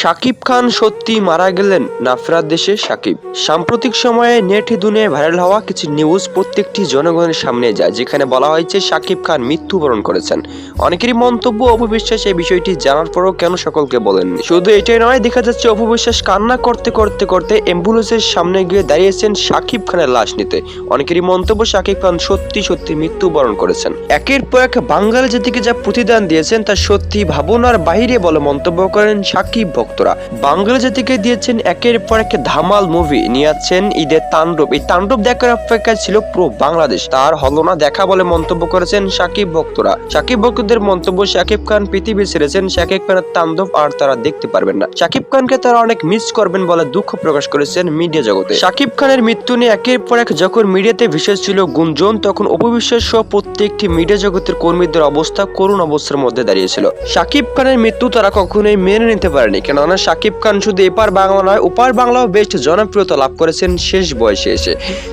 শাকিব খান সত্যি মারা গেলেন না দেশে শাকিব সাম্প্রতিক সময়ে নেট দুনিয়ায় ভাইরাল হওয়া কিছু নিউজ প্রত্যেকটি জনগণের সামনে যায়, যেখানে বলা হয়েছে শাকিব খান মৃত্যুবরণ করেছেন। অনেকেরই মন্তব্য, অপবিশ্বাস, এই বিষয়টি জানার পরও কেন সকলকে বলেননি? শুধু এটাই নয়, দেখা যাচ্ছে অপবিশ্বাস কান্না করতে করতে করতে অ্যাম্বুলেন্সের সামনে গিয়ে দাঁড়িয়েছেন শাকিব খানের লাশ নিতে। অনেকেরই মন্তব্য শাকিব খান সত্যি সত্যি মৃত্যুবরণ করেছেন। একের পর এক বাঙালি জাতিকে যা প্রতিদান দিয়েছেন, তা সত্যি ভাবনার বাইরে বলে মন্তব্য করেন সাকিব ভক্তরা। বাঙালি জাতিকে দিয়েছেন একের পর এক ধামাল মুভি নিয়ে আছেন ঈদের তাণ্ডব। এই তাণ্ডব দেখার অপেক্ষায় ছিল পুরো বাংলাদেশ। তার হলো না দেখা বলে মন্তব্য করেছেন সাকিব ভক্তরা। সাকিব ভক্তদের মন্তব্য, সাকিব খান পৃথিবী ছেড়েছেন। সাকিব খানের তাণ্ডব আর তারা দেখতে পারবেন না। সাকিব খানকে তারা অনেক মিস করবেন বলে দুঃখ প্রকাশ করেছেন মিডিয়া জগতে। সাকিব খানের মৃত্যু নিয়ে একের পর এক যখন মিডিয়াতে ছিল গুঞ্জন, তখন অপবিশ্বাস সহ প্রত্যেকটি মিডিয়া জগতের কর্মীদের অবস্থা করুণ অবস্থার মধ্যে দাঁড়িয়েছিল। সাকিব খানের মৃত্যু তারা কখনোই মেনে নিতে পারেনি কেননা সাকিব খান শুধু এপার বাংলা নয়, ওপার বাংলাও বেশ জনপ্রিয়তা লাভ করেছেন শেষ বয়সে এসে।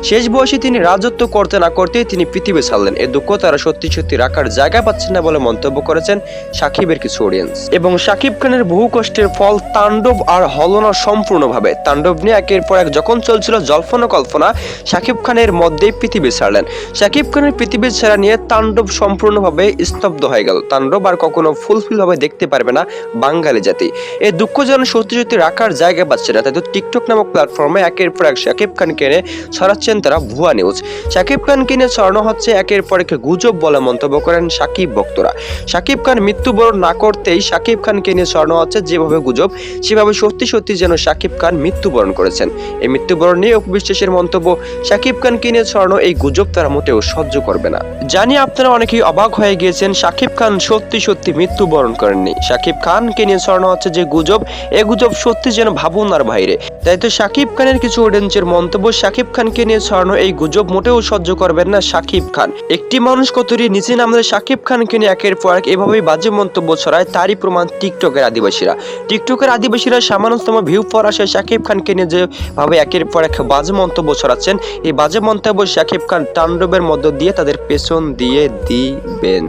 শেষ বয়সে তিনি রাজত্ব করতে না করতেই তিনি পৃথিবী ছাড়লেন। এ দুঃখ তারা সত্যি সত্যি রাখার জায়গা পাচ্ছেন না বলে মন্তব্য করেছেন সাকিবের কিছু অডিয়েন্স এবং সাকিব খানের বহু কষ্টের ফল তাণ্ডব আর হলনা সম্পূর্ণভাবে। তাণ্ডব নিয়ে একের পর এক যখন চলছিল জল্পনা কল্পনা, সাকিব খানের মধ্যেই পৃথিবী ছাড়লেন। সাকিব খানের পৃথিবী ছাড়া নিয়ে তাণ্ডব সম্পূর্ণভাবে স্তব্ধ হয়ে গেল। তাণ্ডব আর কখনো ফুলফিল ভাবে দেখতে পারবে না বাঙালি জাতি। এই দুঃখ যেন সত্যি সত্যি রাখার জায়গা পাচ্ছে না। তাই টিকটক নামক প্ল্যাটফর্মে একের পর এক শাকিব খানকে এনে ছড়াচ্ছেন তারা ভুয়া নিউজ শাকিব খানকে নিয়ে ছড়ানো হচ্ছে একের পর এক গুজব বলে মন্তব্য করেন সাকিব ভক্তরা শাকিব খান মৃত্যুবরণ না করতেই সাকিব খানকে নিয়ে ছড়ানো হচ্ছে যেভাবে গুজব, সেভাবে সত্যি সত্যি যেন সাকিব খান মৃত্যুবরণ করেছেন। এই মৃত্যুবরণ নিয়ে অপবিশ্বাসের মন্তব্য সাকিব খানকে নিয়ে ছড়ানো এই গুজব তারা মোটেও সহ্য করবে না। জানি আপনারা অনেকেই অবাক হয়ে গিয়েছেন সাকিব খান সত্যি সত্যি মৃত্যুবরণ করেননি। সাকিব খানকে নিয়ে ছড়ানো হচ্ছে যে গুজব এ গুজব সত্যি যেন ভাবনার বাইরে তাই তো সাকিব খানের কিছু অডিয়েন্সের মন্তব্য সাকিব খানকে নিয়ে ছড়ানো এই গুজব মোটেও সহ্য করবেন না সাকিব খান। একটি মানুষ কতটি নিচে নামলে সাকিব খানকে নিয়ে একের পর এক এভাবেই বাজে মন্তব্য ছড়ায় তারই প্রমাণ টিকটকের আদিবাসীরা। টিকটকের আদিবাসীরা সামান্যতম ভিউ পর আসে সাকিব খানকে নিয়ে যেভাবে একের পর এক বাজে মন্তব্য ছড়াচ্ছেন, এই বাজে মন্তব্য সাকিব খান তাণ্ডবের মধ্য দিয়ে তাদের পেছন দিয়ে দিবেন।